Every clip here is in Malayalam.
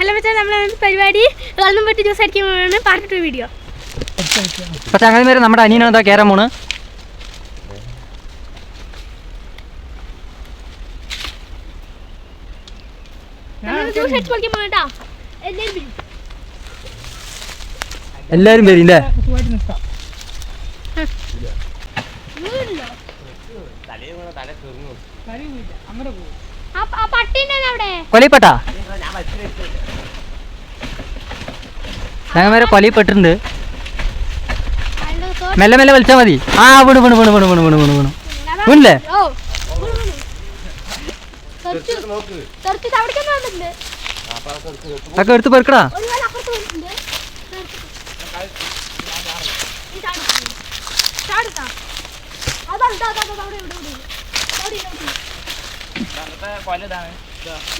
ഹലോ മച്ചാ നമ്മൾ പരിപാടി. വെള്ളം പറ്റി ജ്യൂസ് അടിക്കുമ്പോഴാണ് പാർട്ട് ടു വീഡിയോ അപ്പൊ നേരം നമ്മുടെ അനിയനാണ് എന്താ കയറാൻ പോണ്. എല്ലാരും വരും. പൊളിക്കാൻ പോകട്ടോ എല്ലാവരും വരും. എല്ലാരും വരും അല്ലേ വീടില്ലോ? ആ- ആ പട്ടീന്റെ അവിടെ കൊലയിപ്പെട്ട ചങ്ങന്മാരെ കൊലയിപ്പെട്ടിട്ടുണ്ട് അതിന്റെ തോ- മെല്ലെ മെല്ലെ വലിച്ചാൽ മതി. ആ വീണ് വീണ് വീണ് വീണ് വീണ് വീണ് വീണ്. വീണ് വീണില്ലേ എടുത്ത് പെറുക്കടാ.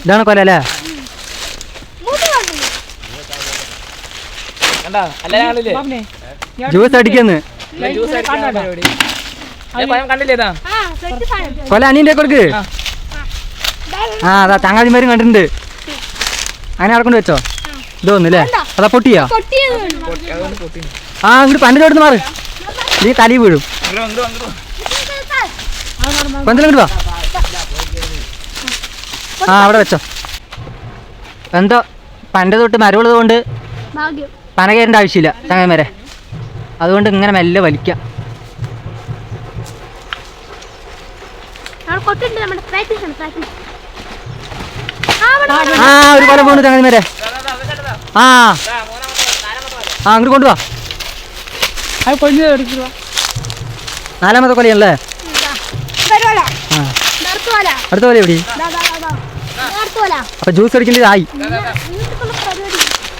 ഇതാണ് കൊല അല്ലേ? ജ്യൂസ് അടിക്കുന്നു. കൊല അനിയന്റെ കൊടുക്ക്. ആ. അതാ തങ്ങാതി ചങ്ങാതിമാരും കണ്ടിട്ടുണ്ട്. അങ്ങനെ അവിടെ വെച്ചോ? ഇതൊന്നല്ലേ അതാ പൊട്ടിയോ? ആ ഇങ്ങോട്ട് പണ്ട് അവിടെ മാറി. നീ തലി വീഴും. പന്തലും വാ. ആ അവിടെ വെച്ചോ. എന്തോ പണ്ട് തൊട്ട് മരവുള്ളത് കൊണ്ട് ഭാഗ്യം. പനകേണ്ട ആവശ്യമില്ല ചങ്ങന്മാരെ അതുകൊണ്ട് ഇങ്ങനെ മെല്ലെ വലിക്കാം. ആ ഒരു പോലെ പോണു ചങ്ങന്മാരെ ആ. ആ അങ്ങോട്ട് കൊണ്ടുവാ. നാലാമത്തെ കൊലയല്ലേ അടുത്ത കൊല എവിടെ അപ്പൊ ജ്യൂസ് അടിക്കേണ്ടത് ആയി.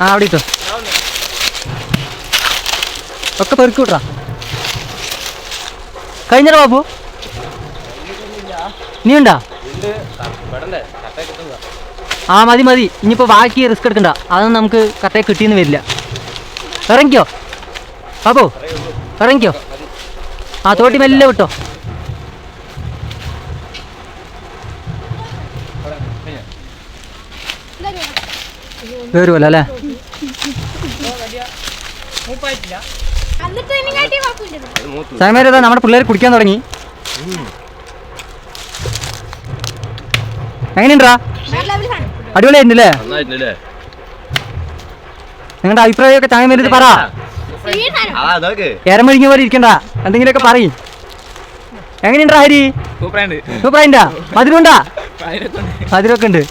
ആ അവിടെ ഇട്ടോ. ഒക്കെ പെറുക്കി വിട്ടാ കഴിഞ്ഞടാ ബാബു. നീ ഉണ്ടാ? ആ മതി മതി. ഇനിയിപ്പോ ബാക്കി റിസ്ക് എടുക്കണ്ട. അതൊന്നും നമുക്ക് കട്ടയെ കിട്ടിയെന്ന് വരില്ല. ഇറങ്ങിക്കോ. ബാബു ഇറങ്ങിക്കോ. ആ തോട്ടി മെല്ലെ വിട്ടോ. കയറുമല്ലോ അല്ലേ? നമ്മുടെ പിള്ളേർ കുടിക്കാൻ തുടങ്ങി. എങ്ങനെയുണ്ടാ? അടിപൊളിയായിരുന്നില്ലേ? നിങ്ങളുടെ അഭിപ്രായമൊക്കെ ചായം വരുന്നത് പറ. ഏരമൊഴിഞ്ഞ പോലെ ഇരിക്കണ്ട. എന്തെങ്കിലുമൊക്കെ പറയും. എങ്ങനെയുണ്ടാ ഹരി? സൂപ്പറായിണ്ടാ. മധുരമുണ്ടാ? മധുരമൊക്കെ ഉണ്ട്.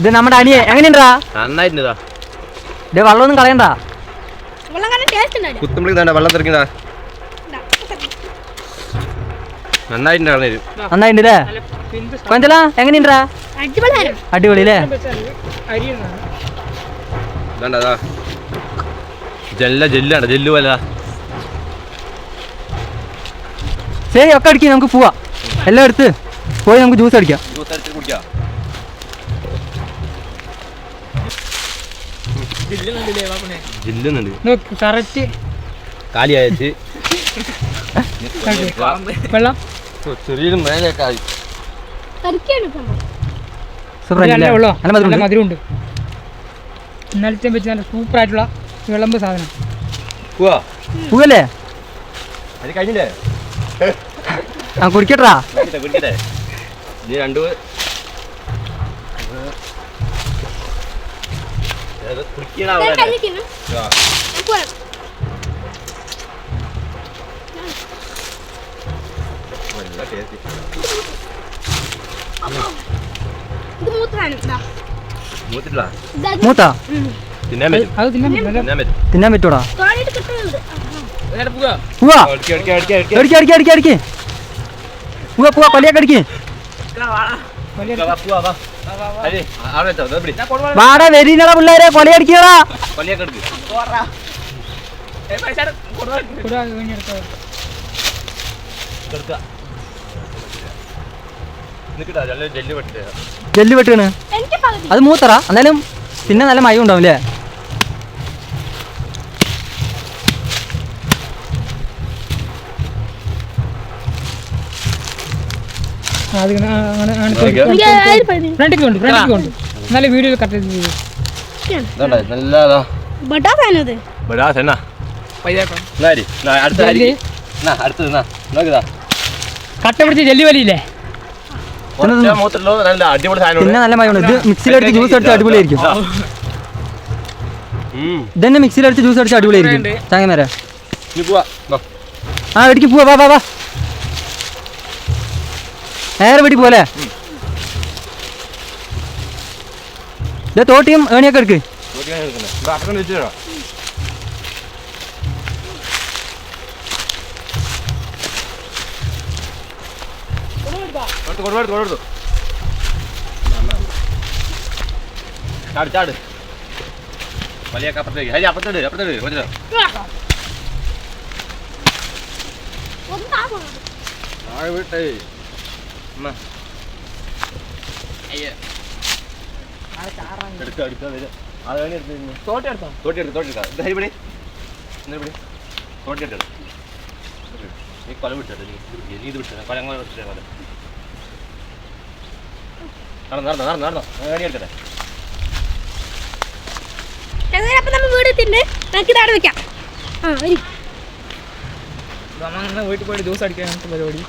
ഇത് നമ്മുടെ അനിയെ എങ്ങനെയുണ്ടാ? വെള്ളമൊന്നും കളയണ്ട. വെള്ളം വേണ്ട കൊഞ്ചല എങ്ങനെയുണ്ടാ? അടിപൊളി സാധനം അടിപൊളി അല്ലേ അരി വേണ്ടതാ ജല്ല ജെല്ലാണ് ജെല്ലു പോലെ ശരി ഒക്കെ അടിക്കാം നമുക്ക് പോവാം. എല്ലാം എടുത്ത് പോയി നമുക്ക് ജ്യൂസ് അടിക്കാം. ജ്യൂസ് അടിച്ച് കുടിക്കാം. ജില്ലുന്നുണ്ട്. നോക്ക് കറക്റ്റ്. കാലിയായച്ച് വെള്ളം. ചെറിയൊരു മേലേക്കായി നല്ല മധുരമുണ്ട്. ഇന്നലത്തെ വെച്ച് നല്ല സൂപ്പർ ആയിട്ടുള്ള വിളമ്പ് സാധനം. പൂവല്ലേ? അത് കഴിഞ്ഞില്ലേ? ആ കുടിക്കട്ടാ കുടിക്കട്ടെ. നീ രണ്ടു കുളിക്കണ നല്ല ടേസ്റ്റ് മൂത്തിട്ടില്ല? മൂത്ത? തിന്നാൻ പറ്റും. അത് തിന്നാൻ പറ്റും. തിന്നാൻ പറ്റും. തിന്നാൻ പറ്റൂടാ? പൂവാ? അടിക്ക അടിക്ക അടിക്ക അടിക്ക. പൂവാ പൂവാ പള്ളിയൊക്കെ അടിക്കേ. പൂവാ പൂവാ വാട വെരീനടാ പിള്ളേരെ കൊലയടിക്കടാ. ജെല്ല് വെട്ടാണ് അത് മൂത്തറ എന്നാലും പിന്നെ നല്ല മയം ഉണ്ടാവും അല്ലേ നല്ല വീഡിയോ കട്ട് ചെയ്ത് നല്ലതാ ജെല്ലി? വലിയില്ലേ? നല്ല അടിപൊളി പിന്നെ നല്ല മയമാണ് ഇത് മിക്സിയിലെടുത്ത് ജ്യൂസ് അടിച്ച് അടിപൊളിയായിരിക്കും. ഇതന്നെ മിക്സിയിലടിച്ച് ജ്യൂസ് അടിച്ച് അടിപൊളിയായിരിക്കും. ചങ്ങനേരെ ആ എടുക്കി പോവാ. വാ വാ വാ. നേരെ വെടി പോലെ തോട്ടിയും ഏണിയൊക്കെ എടുക്ക്. ചാട് ചാട് വലിയ അപ്പുറത്തേക്ക് ഹരി ഒന്ന് താ പോണം. താഴെ വിട്ടേ നീ കൊല വിട്ടത് നീ ഇത് പിടി. നീ ഇത് വിട്ടത് കൊല അങ്ങനെ വിട്ടേ കൊല. നടന്നു നടന്നു നടന്നു നടന്നു. വേണി എടുക്കട്ടെ. അപ്പൊ നമ്മ വീട് എത്തിണ്ട് നമുക്ക് ഇതാടെ വെക്കാം. ആ വീട്ടിൽ പോയിട്ട് ജ്യൂസ് അടിക്കാൻ പരിപാടി.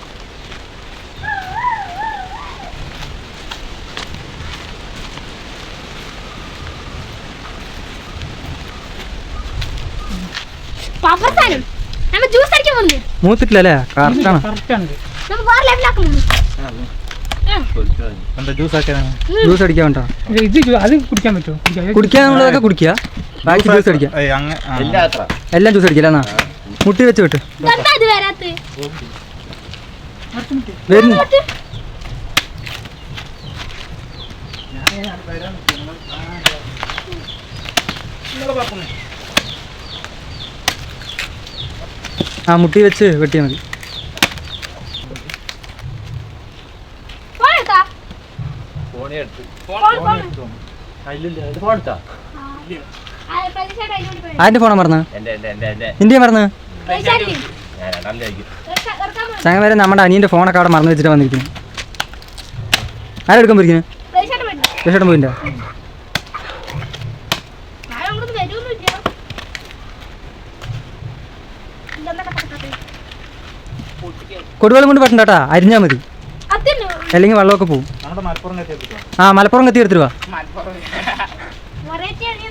ജ്യൂസ് അല്ലേ കറക്റ്റാണ് ജ്യൂസ് അടിക്കാൻ വേണ്ട. അത് കുടിക്കാൻ പറ്റുമോ? കുടിക്കാൻ നമ്മളതൊക്കെ കുടിക്കുക. ബാക്കി ജ്യൂസ് അടിക്കാം എല്ലാ ജ്യൂസ് അടിക്കില്ല എന്നാ? മുട്ടി വെച്ച് വിട്ട്. ഇതെന്താ ഇത് വരാത്ത? ആ മുട്ടി വെച്ച് വെട്ടിയാൽ മതി. ആരുടെ ഫോണാ മറന്ന്? എന്റെ എന്റെ എന്റെ എന്റെ. നിന്റെ മറന്ന്? ചങ്ങ വരെ നമ്മുടെ അനിയന്റെ ഫോണൊക്കെ അവിടെ മറന്നു വെച്ചിട്ട് വന്നിരിക്കുന്നു. ആരെടുക്കാൻ പോയിരിക്കുന്നു? പ്രതീക്ഷയുടെ കൊടുവെള്ളം കൊണ്ട് പറ്റണ്ടാട്ടാ അരിഞ്ഞാൽ മതി. അല്ലെങ്കിൽ വെള്ളമൊക്കെ പോവും. ആ മലപ്പുറം കത്തി എടുത്തിട്ട് വാ.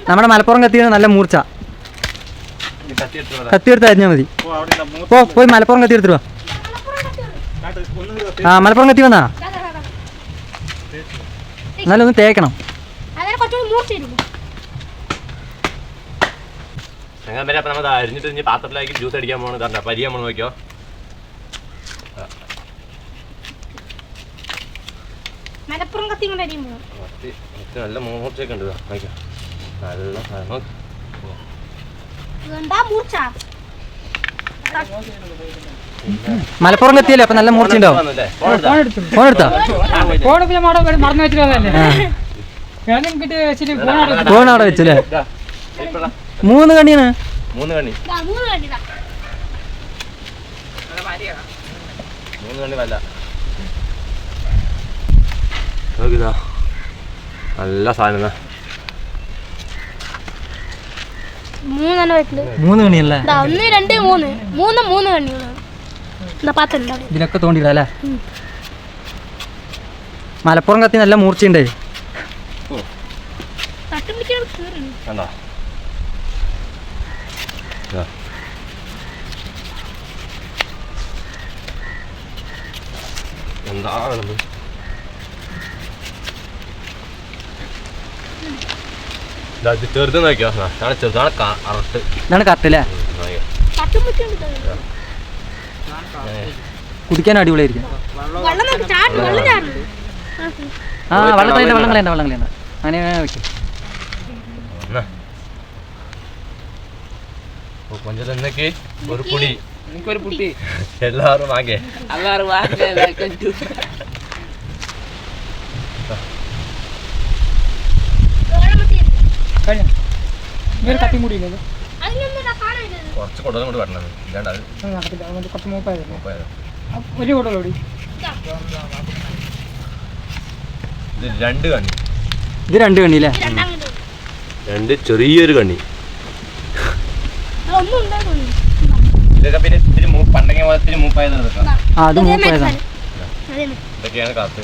നമ്മുടെ മലപ്പുറം കത്തിയാണ് നല്ല മൂർച്ച. കത്തി എടുത്ത് കത്തി അരിഞ്ഞാൽ മതി. ഓ പോയി മലപ്പുറം കത്തി എടുത്തിട്ട് വാ. ആ മലപ്പുറം കത്തി വന്നാ? എന്നാലും ഒന്ന് തേക്കണം. അങ്ങനെ നമ്മൾ അരിഞ്ഞിട്ട് പാത്രത്തിലാക്കി പാത്രത്തിലേക്ക് ജ്യൂസ് അടിക്കാൻ പോകണം പോകണം നോക്കിയോ? മലപ്പുറം കത്തി കൊണ്ട് അരിയുമ്പോൾ കത്തി. കത്തി നല്ല മൂർച്ചയൊക്കെ ഉണ്ട്. നല്ല എന്താ മൂർച്ച? മലപ്പുറം കത്തിയല്ലേ? അപ്പൊ നല്ല മൂർച്ച ഉണ്ടാവും. ഫോൺ എടുത്താ? ഫോൺ എടുത്തു. ഫോൺ മറന്നു അവിടെ വെച്ചല്ലേ. മൂന്ന് കണ്ണിയാണ്. മൂന്ന് കണ്ണി. ദാ മൂന്ന് കണ്ടിതാ മൂന്ന് കണ്ണി വല്ല. നോക്കിതാ നല്ല സാധനം ഇതിനൊക്കെ മൂന്നെണ്ണം വീട്ടിൽ മൂന്ന് കണ്ണിയല്ലേ? ദാ ഒന്ന് രണ്ട് മൂന്ന്. മൂന്ന് മൂന്ന് കണ്ണികളാണ് എന്താ പാത്രം ഉണ്ടാവും ഇതിലൊക്കെ തോണ്ടിയിടാം അല്ലേ? മലപ്പുറം കത്തി നല്ല മൂർച്ചയുണ്ടേ. തട്ടും പിടിക്കാൻ കീറുന്നു. കണ്ടോ? ഇതാ. എന്താ ഇതാ, ഇത് ചെറുത് നോക്കിയോ ആണ് ചെറുതാണ് കറക്റ്റ് ഇതാണ് കറക്റ്റ് അല്ലേ? കുടിക്കാൻ അടിപൊളിയായിരിക്കും. ആ, ആ വെള്ളം കളയണ്ട വെള്ളം കളയണ്ട വെള്ളം കളയണ്ട അങ്ങനെ വെക്കും. കൊഞ്ചം എന്നൊക്കെ ഒരു പൊടി. എനിക്കൊരു പുട്ടി. എല്ലാവരും വാങ്ങേ. അല്ലാറ് വാങ്ങിച്ചു വെള്ളം മതി. കഴിഞ്ഞ? ഇവർ അതിനൊന്നും ഇതാ? കുറച്ച് കൊടുത്തും കൊണ്ട് വരണം. ഇല്ലാണ്ട് അത് നടക്കില്ല അതുകൊണ്ട് കുറച്ച് മൂപ്പായതല്ലേ? പോയത് ഒരു കൂട്ടല്ലോ ഇതാ. രണ്ട് കണ്ണി ഇത് രണ്ട് കണ്ണിയില്ലേ രണ്ടാം ചെറിയൊരു കണ്ണി ഇതൊക്കെ പിന്നെ ഇത്തിരി മൂപ്പ് പണ്ടെങ്കിൽ പോലെ ഇത്തിരി മൂപ്പായത് എടുക്കാം ആ അത് മൂപ്പായതാണ് ഇതൊക്കെയാണ് കാത്ത്.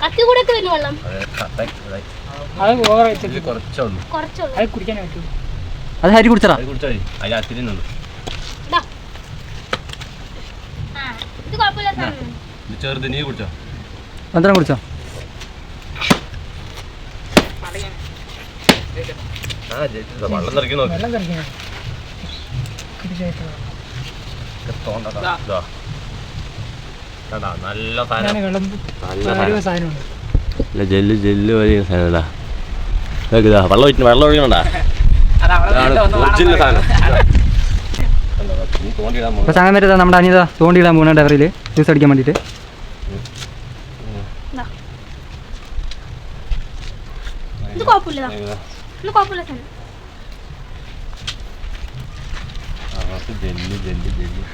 കത്തി കൂടെ ഒക്കെ വെള്ളം അത് ഉള്ളൂ കുറച്ചുള്ളൂ. അത് കുടിക്കാനേ പറ്റൂ. അത് ഹരി കുടിച്ചടാ അതിൽ നിന്നു ചെറുത് നീ കുടിച്ചോ? മന്ത്രം കുടിച്ചോ. വെള്ളം നിറയ്ക്കി നോക്ക്. വെള്ളം തെറിക്കാൻ ഇതാ. കണ്ടാ, നല്ല സാധനം. നല്ല സാധനം. ഇല്ല ജെല്ല് ജെല്ല് വലിയ സാധനമല്ല ഇതൊക്കെ ഇതാ വെള്ളം ഒഴിക്കണം വെള്ളം ഒഴിക്കണണ്ടാ? സാധനം. നമ്മുടെ അനിയത തോണ്ടിയിടാൻ പോകുന്ന ഡെവറിൽ ജ്യൂസ് അടിക്കാൻ വേണ്ടിയിട്ട് ഇത് കുഴപ്പമില്ല ഇത് കുഴപ്പമില്ല സാധനം ജെല്ല് ജെല്ല് ജെല്ല്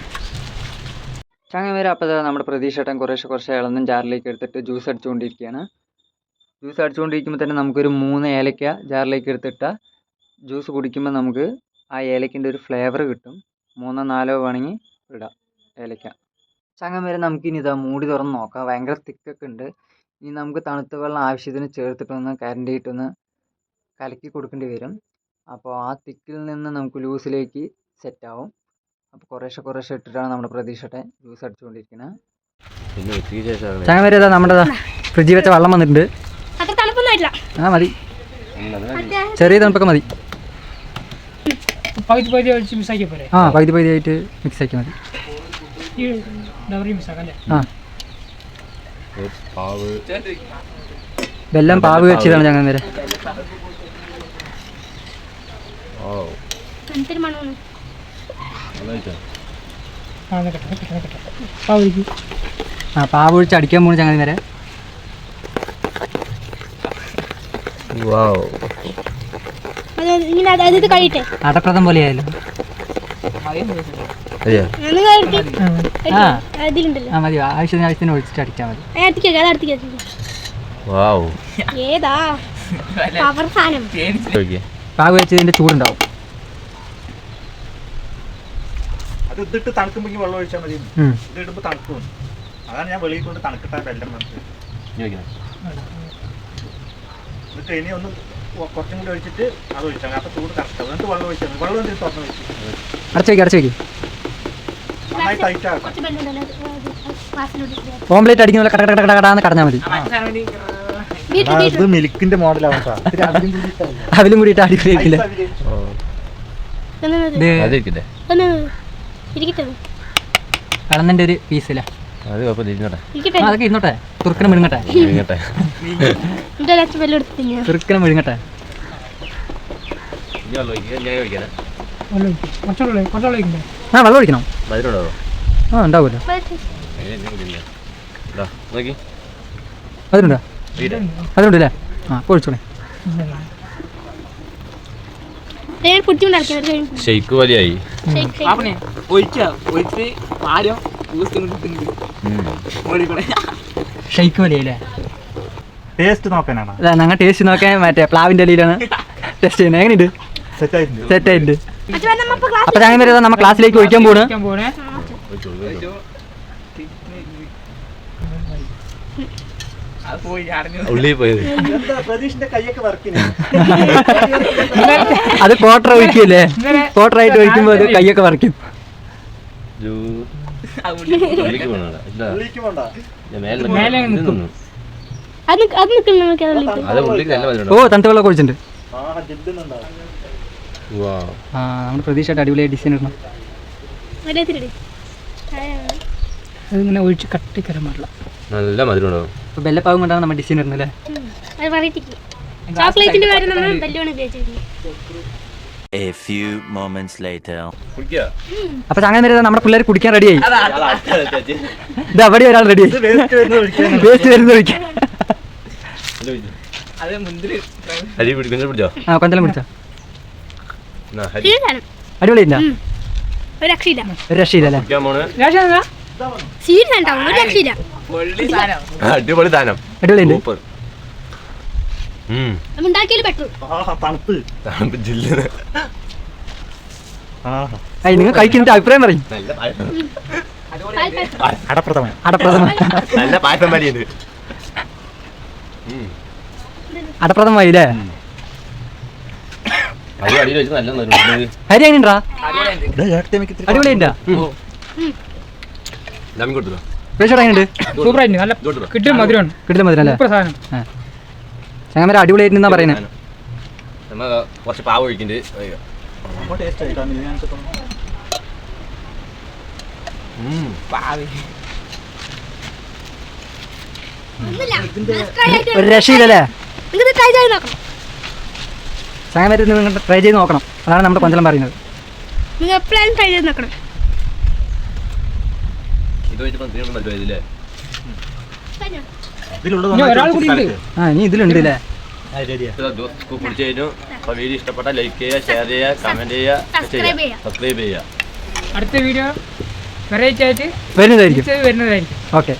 ചങ്ങൻ വരെ അപ്പോൾ നമ്മുടെ പ്രതീക്ഷേട്ടൻ കുറേശ്ശെ കുറച്ച് ഇളന്നും ജാറിലേക്ക് എടുത്തിട്ട് ജ്യൂസ് അടിച്ചുകൊണ്ടിരിക്കുകയാണ് ജ്യൂസ് അടിച്ചുകൊണ്ടിരിക്കുമ്പോൾ തന്നെ നമുക്കൊരു മൂന്ന് ഏലക്ക ജാറിലേക്ക് എടുത്തിട്ട ജ്യൂസ് കുടിക്കുമ്പോൾ നമുക്ക് ആ ഏലക്കിന്റെ ഒരു ഫ്ലേവർ കിട്ടും. മൂന്നോ നാലോ വേണമെങ്കിൽ ഇടാം ഏലക്ക. ചങ്ങൻ വരെ നമുക്കിനി ഇതാ മൂടി തുറന്ന് നോക്കാം. ഭയങ്കര തിക്കൊക്കെ ഉണ്ട്. ഇനി നമുക്ക് തണുത്ത വെള്ളം ആവശ്യത്തിന് ചേർത്തിട്ടൊന്ന് കരണ്ടിയിട്ടൊന്ന് കലക്കി കൊടുക്കേണ്ടി വരും. അപ്പോൾ ആ തിക്കിൽ നിന്ന് നമുക്ക് ലൂസിലേക്ക് സെറ്റാവും അപ്പോൾ കുറേശ്ശെ കുറേശ്ശെ ഇട്ടിട്ടാണ് നമ്മുടെ പ്രതീക്ഷയുടെ ജ്യൂസ് അടിച്ചുകൊണ്ടിരിക്കുന്നത് ചങ്ങൻ വരെ നമ്മുടെ ഫ്രിഡ്ജിൽ വെച്ച വെള്ളം വന്നിട്ടുണ്ട്. ആ മതി. ചെറിയ തണുപ്പൊക്കെ മതി. പകുതി പകുതി ആ പകുതി പകുതി ആയിട്ട് മിക്സ് ആക്കി മതി വെല്ലം പാവ് വെച്ചതാണ് ഞങ്ങൾ നേരെ ഓ എന്തൊരു മണമാണ് വെള്ളം ഒഴിച്ചോ ആ പാവ് ഒഴിച്ച് അടിക്കാൻ പോണു ചങ്ങനെ കഴിയട്ടെ. അടപ്രദം പോലെ ആയാലും? ചൂടുണ്ടാവും ഒന്ന് കഴിയട്ടെ ആ. മതി. ആവശ്യത്തിന് ആവശ്യത്തിന് ഒഴിച്ചിട്ട് അടിച്ചാൽ മതി. അത് അടുത്തേക്ക് വെക്ക്, അത് അടുത്തേക്ക് വെക്ക്. വാവ് ഏതാ പവർ സാധനം ഓക്കെ പാവ് വെച്ചതിന്റെ ചൂടുണ്ടാവും അത് ഇതിട്ട് തണുക്കുമ്പോൾ വെള്ളം ഒഴിച്ചാൽ മതി. ഇത് ഇടുമ്പോൾ തണുക്കും. അതാണ് ഞാൻ വെളിയിൽ കൊണ്ട് തണുക്കിട്ടാ വെല്ലം വന്നത് ചോദിക്കണം. ഇത് ഇനി ഒന്ന് കുറച്ചും കൂടി ഒഴിച്ചിട്ട് അത് ഒഴിച്ചാൽ മതി. അപ്പോൾ ചൂട് കറക്റ്റ് എന്നിട്ട് വെള്ളം ഒഴിച്ചാൽ മതി. വെള്ളം എന്തെങ്കിലും തുറന്ന് ഒഴിച്ചു അടച്ചു വയ്ക്കും അടച്ചു വയ്ക്കും നന്നായി ടൈറ്റ് ആക്കാം. കുറച്ച് ബെല്ലുണ്ടല്ലോ അത് അത് ക്ലാസ്സിലോട്ട് ഇട്ട്. ഓംലേറ്റ് അടിക്കുന്ന പോലെ കട കട കട കടാന്ന് കടഞ്ഞാൽ മതി. ബീറ്റ് ബീറ്റ് ഇത് മിൽക്കിന്റെ മോഡലാണ് അവലും കൂടിയിട്ട് അടിപൊളിയാക്കില്ല കളന്നിന്റെ ഒരു പീസിലാ അത് കുഴപ്പമില്ല ഇരുന്നോട്ടെ. അതൊക്കെ ഇരുന്നോട്ടെ. തുർക്കനെ ഒഴിക്കണ്ടേ ആ വെള്ളം ഒഴിക്കണം. ആ ഉണ്ടാവുമല്ലോ അതിലുണ്ടോ വീട്. ആ ഒഴിച്ചോളെ ഞാൻ പിടിച്ചുകൊണ്ട് നടക്കുന്നത് കഴിഞ്ഞു ഷെയ്ക്ക് വലിയായി ഷേക്ക് ഷേക്ക് അവനെ ഒഴിച്ച ഒഴിച്ച് ആരും ഊസ് ഷെയ്ക്ക് ടേസ്റ്റ് നോക്കാനാണ്? ഞങ്ങൾ ടേസ്റ്റ് നോക്കാൻ മറ്റേ പ്ലാവിന്റെ ഇലയിലാണ് ടെസ്റ്റ് ചെയ്യുന്നത്. എങ്ങനെയുണ്ട്? സെറ്റ് ആയിട്ടുണ്ട്. അപ്പൊ ഞാൻ ഞങ്ങൾ നമ്മൾ ക്ലാസ്സിലേക്ക് ഒഴിക്കാൻ പോണ് ഒഴിക്കാൻ പോണേ അത് പോയി അടഞ്ഞു ഉള്ളി പോയത്. അത് ക്വാർട്ടർ ഒഴിക്കില്ലേ? ക്വാർട്ടർ ആയിട്ട് ഒഴിക്കുമ്പോൾ അത് കൈയൊക്കെ വറക്കും ഓ തണുത്ത വെള്ളം ഒഴിച്ചിട്ടുണ്ട് ആ നമ്മുടെ പ്രതീക്ഷയായിട്ട് അടിപൊളിയായി ഡിസൈൻ ഇടണം. അതിങ്ങനെ ഒഴിച്ച് കട്ടിക്കരം പാടില്ല നല്ല മധുരം ഉണ്ടാവും. അപ്പോൾ ബെല്ലപ്പാവും കൊണ്ടാണ് നമ്മൾ ഡിസൈൻ വരുന്നത് അല്ലേ? ചോക്ലേറ്റിന്റെ കാര്യം നമ്മൾ ബെല്ലാണ് ഉപയോഗിച്ചിരിക്കുന്നത് A few moments later. കുടിക്കുക അപ്പോൾ അങ്ങനെ വരുന്നത് നമ്മുടെ പിള്ളേർ കുടിക്കാൻ റെഡിയായി ഇത് അവിടെ ഒരാൾ റെഡി ഇത് വേസ്റ്റ് വരുന്നത് ഒഴിക്കാൻ ആ കൊന്തലം പിടിച്ചോ. അടിപൊളിയില്ല. ഒരു രക്ഷയില്ല. ഒരു സീരിയസ് ഉണ്ടാവും ഒരു രക്ഷയില്ല. അടിപൊളി ദാനം അടിപൊളിയുണ്ട് സൂപ്പർ. ഉണ്ടാക്കിയാലും ബെറ്റർ തണുപ്പ് തണുപ്പ് നിങ്ങൾ അഭിപ്രായം പറയും. നല്ല പായസം. അടപ്രഥമൻ. അടപ്രഥമ നല്ല പായസം വലിയത് അടപ്രഥമ അല്ലേ ജാമ്യം കൊടുത്തോ സൂപ്പർ ആയിട്ട് നല്ല. കിട്ടും മധുരമാണ്. കിട്ടില്ല മധുരം അല്ലേ? സൂപ്പർ സാധനം. ചങ്ങമര പറയുന്നത് കുറച്ച് പാവ ഒഴിക്കുന്നുണ്ട് ഒരു രക്ഷയില്ലല്ലേ? ചങ്ങമര നിങ്ങൾ ട്രൈ ചെയ്ത് നോക്കണം. അതാണ് നമ്മുടെ കൊഞ്ചലം പറയുന്നത്. നിങ്ങൾ എപ്പോഴും ട്രൈ ചെയ്ത് നോക്കണം ഇത് വെച്ചപ്പോൾ തീർന്നു പറ്റുമല്ലേ കഴിഞ്ഞോ? ഇതിലുള്ളത് ഇനി ഒരാൾ കൂടി ഉണ്ട്. ആ ഇനി ഇതിലുണ്ട് അല്ലേ വീഡിയോ ഇഷ്ടപ്പെട്ട ലൈക്ക് ചെയ്യുക ഷെയർ ചെയ്യുക കമന്റ് ചെയ്യുക. സബ്സ്ക്രൈബ് ചെയ്യുക. അടുത്ത വീഡിയോ വെറൈറ്റി ആയിട്ട് വരുന്നതായിരിക്കും. Okay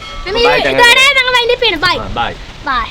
bye bye